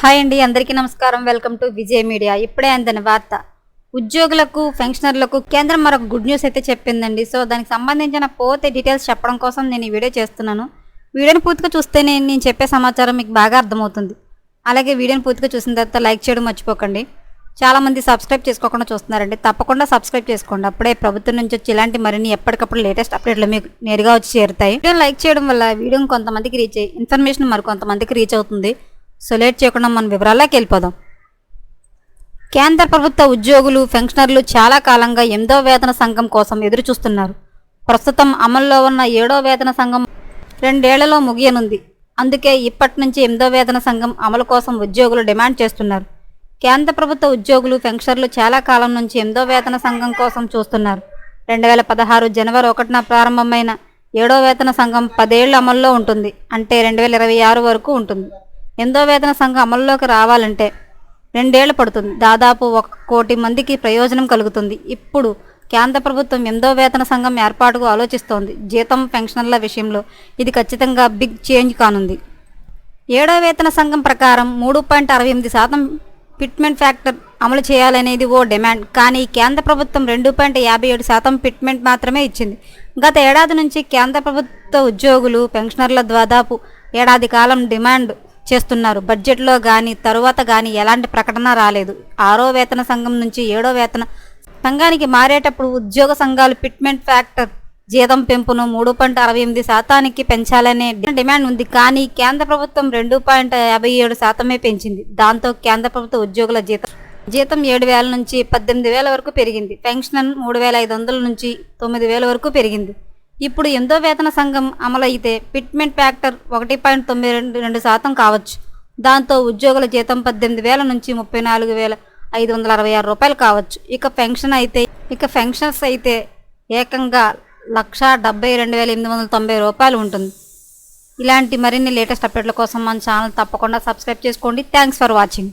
Hi అండి అందరికీ నమస్కారం. Welcome to Vijay media. ఇప్పుడే అందని వార్త. ఉద్యోగులకు పెన్షనర్లకు కేంద్రం మరొక గుడ్ న్యూస్ అయితే చెప్పిందండి. సో దానికి సంబంధించిన పోతే డీటెయిల్స్ చెప్పడం కోసం నేను ఈ వీడియో చేస్తున్నాను. వీడియోని పూర్తిగా చూస్తేనే నేను చెప్పే సమాచారం మీకు బాగా అర్థమవుతుంది. అలాగే వీడియోని పూర్తిగా చూసిన తర్వాత లైక్ చేయడం మర్చిపోకండి. చాలామంది సబ్స్క్రైబ్ చేసుకోకుండా చూస్తున్నారండి. తప్పకుండా సబ్స్క్రైబ్ చేసుకోండి. అప్పుడే ప్రభుత్వం నుంచి వచ్చి ఇలాంటి మరిన్ని ఎప్పటికప్పుడు లేటెస్ట్ అప్డేట్లు మీకు నేరుగా వచ్చి చేరుతాయి. వీడియోని లైక్ చేయడం వల్ల వీడియోని కొంతమందికి రీచ్ అయ్యి ఇన్ఫర్మేషన్ మరి కొంతమందికి రీచ్ అవుతుంది. సో లేట్ చేయకుండా మన వివరాల్లోకి వెళ్ళిపోదాం. కేంద్ర ప్రభుత్వ ఉద్యోగులు పెన్షనర్లు చాలా కాలంగా ఎనిమిదో వేతన సంఘం కోసం ఎదురు చూస్తున్నారు. ప్రస్తుతం అమల్లో ఉన్న ఏడో వేతన సంఘం రెండేళ్ళలో ముగియనుంది. అందుకే ఇప్పటి నుంచి ఎనిమిదో వేతన సంఘం అమలు కోసం ఉద్యోగులు డిమాండ్ చేస్తున్నారు. కేంద్ర ప్రభుత్వ ఉద్యోగులు పెన్షనర్లు చాలా కాలం నుంచి ఎనిమిదో వేతన సంఘం కోసం చూస్తున్నారు. రెండు వేల పదహారు జనవరి ఒకటిన ప్రారంభమైన ఏడో వేతన సంఘం పదేళ్ళు అమల్లో ఉంటుంది. అంటే రెండు వేల ఇరవై ఆరు వరకు ఉంటుంది. ఎందో వేతన సంఘం అమల్లోకి రావాలంటే రెండేళ్ళు పడుతుంది. దాదాపు ఒక కోటి మందికి ప్రయోజనం కలుగుతుంది. ఇప్పుడు కేంద్ర ప్రభుత్వం ఎందో వేతన సంఘం ఏర్పాటుకు ఆలోచిస్తోంది. జీతం పెన్షన్ల విషయంలో ఇది ఖచ్చితంగా బిగ్ చేంజ్ కానుంది. ఏడో వేతన సంఘం ప్రకారం మూడు పాయింట్ అరవై ఎనిమిది శాతం ఫిట్మెంట్ ఫ్యాక్టర్ అమలు చేయాలనేది ఓ డిమాండ్. కానీ కేంద్ర ప్రభుత్వం రెండు పాయింట్ యాభై ఏడు శాతం ఫిట్మెంట్ మాత్రమే ఇచ్చింది. గత ఏడాది నుంచి కేంద్ర ప్రభుత్వ ఉద్యోగులు పెన్షనర్ల దాదాపు ఏడాది కాలం డిమాండ్ చేస్తున్నారు. బడ్జెట్లో కానీ తరువాత కానీ ఎలాంటి ప్రకటన రాలేదు. ఆరో వేతన సంఘం నుంచి ఏడో వేతన సంఘానికి మారేటప్పుడు ఉద్యోగ సంఘాలు ఫిట్మెంట్ ఫ్యాక్టర్ జీతం పెంపును మూడు పాయింట్ అరవై ఎనిమిది శాతానికి పెంచాలనే డిమాండ్ ఉంది. కానీ కేంద్ర ప్రభుత్వం రెండు పాయింట్ యాభై ఏడు శాతమే పెంచింది. దాంతో కేంద్ర ప్రభుత్వ ఉద్యోగుల జీతం జీతం ఏడు వేల నుంచి పద్దెనిమిది వేల వరకు పెరిగింది. పెన్షన్ మూడు వేల ఐదు వందల నుంచి తొమ్మిది వేల వరకు పెరిగింది. ఇప్పుడు ఎంతో వేతన సంఘం అమలైతే పిట్మెంట్ ఫ్యాక్టర్ ఒకటి పాయింట్ తొమ్మిది రెండు రెండు శాతం కావచ్చు. దాంతో ఉద్యోగుల జీతం పద్దెనిమిది వేల నుంచి ముప్పై నాలుగు వేల ఐదు వందల అరవై ఆరు రూపాయలు కావచ్చు. ఇక పెన్షన్ అయితే ఇక పెన్షన్స్ అయితే ఏకంగా లక్ష డెబ్బై రెండు వేల ఎనిమిది వందల తొంభై రూపాయలు ఉంటుంది. ఇలాంటి మరిన్ని లేటెస్ట్ అప్డేట్ల కోసం మన ఛానల్ తప్పకుండా సబ్స్క్రైబ్ చేసుకోండి. Thanks for watching.